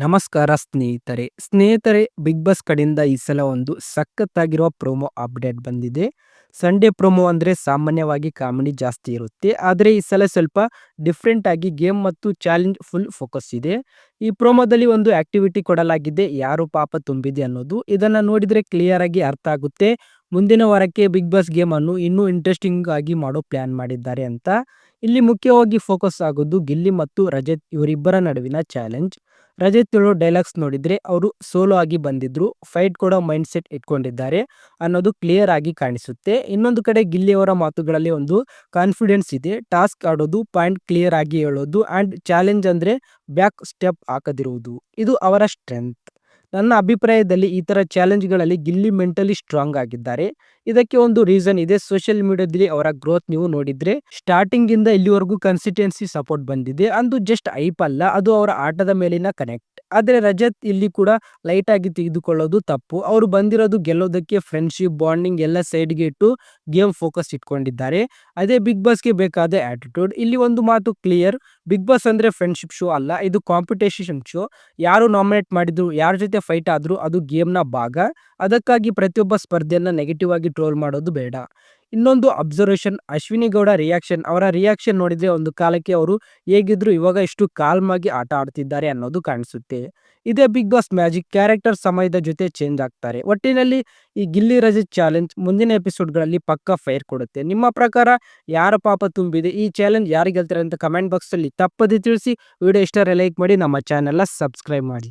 ನಮಸ್ಕಾರ ಸ್ನೇಹಿತರೆ. ಸ್ನೇಹಿತರೆ ಬಿಗ್ ಬಾಸ್ ಕಡೆಯಿಂದ ಈ ಸಲ ಒಂದು ಸಖತ್ತಾಗಿರುವ ಪ್ರೋಮೋ ಅಪ್ಡೇಟ್ ಬಂದಿದೆ. ಸಂಡೇ ಪ್ರೋಮೋ ಅಂದರೆ ಸಾಮಾನ್ಯವಾಗಿ ಕಾಮಿಡಿ ಜಾಸ್ತಿ ಇರುತ್ತೆ. ಆದರೆ ಈ ಸಲ ಸ್ವಲ್ಪ ಡಿಫ್ರೆಂಟ್ ಆಗಿ ಗೇಮ್ ಮತ್ತು ಚಾಲೆಂಜ್ ಫುಲ್ ಫೋಕಸ್ ಇದೆ. ಈ ಪ್ರೋಮೋದಲ್ಲಿ ಒಂದು ಆಕ್ಟಿವಿಟಿ ಕೊಡಲಾಗಿದೆ. ಯಾರು ಪಾಪ ತುಂಬಿದೆ ಅನ್ನೋದು. ಇದನ್ನು ನೋಡಿದರೆ ಕ್ಲಿಯರ್ ಆಗಿ ಅರ್ಥ ಆಗುತ್ತೆ. ಮುಂದಿನ ವಾರಕ್ಕೆ ಬಿಗ್ ಬಾಸ್ ಗೇಮ್ ಅನ್ನು ಇನ್ನೂ ಇಂಟ್ರೆಸ್ಟಿಂಗ್ ಆಗಿ ಮಾಡೋ ಪ್ಲಾನ್ ಮಾಡಿದ್ದಾರೆ ಅಂತ. ಇಲ್ಲಿ ಮುಖ್ಯವಾಗಿ ಫೋಕಸ್ ಆಗೋದು ಗಿಲ್ಲಿ ಮತ್ತು ರಜತ್ ಇವರಿಬ್ಬರ ನಡುವಿನ ಚಾಲೆಂಜ್ ರಜತ್ ಹೇಳೋ ಡೈಲಾಗ್ಸ್ ನೋಡಿದರೆ ಅವರು ಸೋಲೋ ಆಗಿ ಬಂದಿದ್ರು ಫೈಟ್ ಕೊಡೋ ಮೈಂಡ್ ಸೆಟ್ ಇಟ್ಕೊಂಡಿದ್ದಾರೆ ಅನ್ನೋದು ಕ್ಲಿಯರ್ ಆಗಿ ಕಾಣಿಸುತ್ತೆ. ಇನ್ನೊಂದು ಕಡೆ ಗಿಲ್ಲಿಯವರ ಮಾತುಗಳಲ್ಲಿ ಒಂದು ಕಾನ್ಫಿಡೆನ್ಸ್ ಇದೆ ಟಾಸ್ಕ್ ಆಡೋದು ಪಾಯಿಂಟ್ ಕ್ಲಿಯರ್ ಆಗಿ ಹೇಳೋದು ಆ್ಯಂಡ್ ಚಾಲೆಂಜ್ ಅಂದರೆ ಬ್ಯಾಕ್ ಸ್ಟೆಪ್ ಹಾಕದಿರುವುದು. ಇದು ಅವರ ಸ್ಟ್ರೆಂತ್ ನನ್ನ ಅಭಿಪ್ರಾಯದಲ್ಲಿ ಈ ಥರ ಚಾಲೆಂಜ್ಗಳಲ್ಲಿ ಗಿಲ್ಲಿ ಮೆಂಟಲಿ ಸ್ಟ್ರಾಂಗ್ ಆಗಿದ್ದಾರೆ. ಇದಕ್ಕೆ ಒಂದು ರೀಸನ್ ಇದೆ. ಸೋಷಿಯಲ್ ಮೀಡಿಯಾದಲ್ಲಿ ಅವರ ಗ್ರೋತ್ ನೀವು ನೋಡಿದ್ರೆ ಸ್ಟಾರ್ಟಿಂಗ್ ಇಂದ ಇಲ್ಲಿವರೆಗೂ ಕನ್ಸಿಸ್ಟೆನ್ಸಿ ಸಪೋರ್ಟ್ ಬಂದಿದೆ. ಅಂದು ಜಸ್ಟ್ ಐಪ್ ಅಲ್ಲ, ಅದು ಅವರ ಆಟದ ಮೇಲಿನ ಕನೆಕ್ಟ್. ಆದರೆ ರಜತ್ ಇಲ್ಲಿ ಕೂಡ ಲೈಟಾಗಿ ತೆಗೆದುಕೊಳ್ಳೋದು ತಪ್ಪು. ಅವರು ಬಂದಿರೋದು ಗೆಲ್ಲೋದಕ್ಕೆ ಫ್ರೆಂಡ್ಶಿಪ್ ಬಾಂಡಿಂಗ್ ಎಲ್ಲ ಸೈಡ್ಗೆ ಇಟ್ಟು ಗೇಮ್ ಫೋಕಸ್ ಇಟ್ಕೊಂಡಿದ್ದಾರೆ. ಅದೇ ಬಿಗ್ ಬಾಸ್ಗೆ ಬೇಕಾದ ಆಟಿಟ್ಯೂಡ್ ಇಲ್ಲಿ ಒಂದು ಮಾತು ಕ್ಲಿಯರ್ ಬಿಗ್ ಬಾಸ್ ಅಂದರೆ ಫ್ರೆಂಡ್ಶಿಪ್ ಶೋ ಅಲ್ಲ, ಇದು ಕಾಂಪಿಟೇಷನ್ ಶೋ ಯಾರು ನಾಮಿನೇಟ್ ಮಾಡಿದ್ರು, ಯಾರ ಜೊತೆ ಫೈಟ್ ಆದರೂ ಅದು ಗೇಮ್ನ ಭಾಗ. ಅದಕ್ಕಾಗಿ ಪ್ರತಿಯೊಬ್ಬ ಸ್ಪರ್ಧೆಯನ್ನು ನೆಗೆಟಿವ್ ಆಗಿ ಟ್ರೋಲ್ ಮಾಡೋದು ಬೇಡ. ಇನ್ನೊಂದು ಅಬ್ಸರ್ವೇಷನ್ ಅಶ್ವಿನಿ ಗೌಡ ರಿಯಾಕ್ಷನ್ ಅವರ ರಿಯಾಕ್ಷನ್ ನೋಡಿದ್ರೆ ಒಂದು ಕಾಲಕ್ಕೆ ಅವರು ಹೇಗಿದ್ರು ಇವಾಗ ಇಷ್ಟು ಕಾಲ್ಮ್ ಆಗಿ ಆಟ ಆಡ್ತಿದ್ದಾರೆ ಅನ್ನೋದು ಕಾಣಿಸುತ್ತೆ. ಇದೇ ಬಿಗ್ ಬಾಸ್ ಮ್ಯಾಜಿಕ್ ಕ್ಯಾರೆಕ್ಟರ್ ಸಮಯದ ಜೊತೆ ಚೇಂಜ್ ಆಗ್ತಾರೆ. ಒಟ್ಟಿನಲ್ಲಿ ಈ ಗಿಲ್ಲಿ ರಜೆ ಚಾಲೆಂಜ್ ಮುಂದಿನ ಎಪಿಸೋಡ್ಗಳಲ್ಲಿ ಪಕ್ಕ ಫೈರ್ ಕೊಡುತ್ತೆ. ನಿಮ್ಮ ಪ್ರಕಾರ ಯಾರ ಪಾಪ ತುಂಬಿದೆ? ಈ ಚಾಲೆಂಜ್ ಯಾರಿಗೆ ಗೆಲ್ತಾರೆ ಅಂತ ಕಮೆಂಟ್ ಬಾಕ್ಸಲ್ಲಿ ತಪ್ಪದೆ ತಿಳಿಸಿ. ವಿಡಿಯೋ ಇಷ್ಟರ ಲೈಕ್ ಮಾಡಿ, ನಮ್ಮ ಚಾನೆಲ್ನ ಸಬ್ಸ್ಕ್ರೈಬ್ ಮಾಡಿ.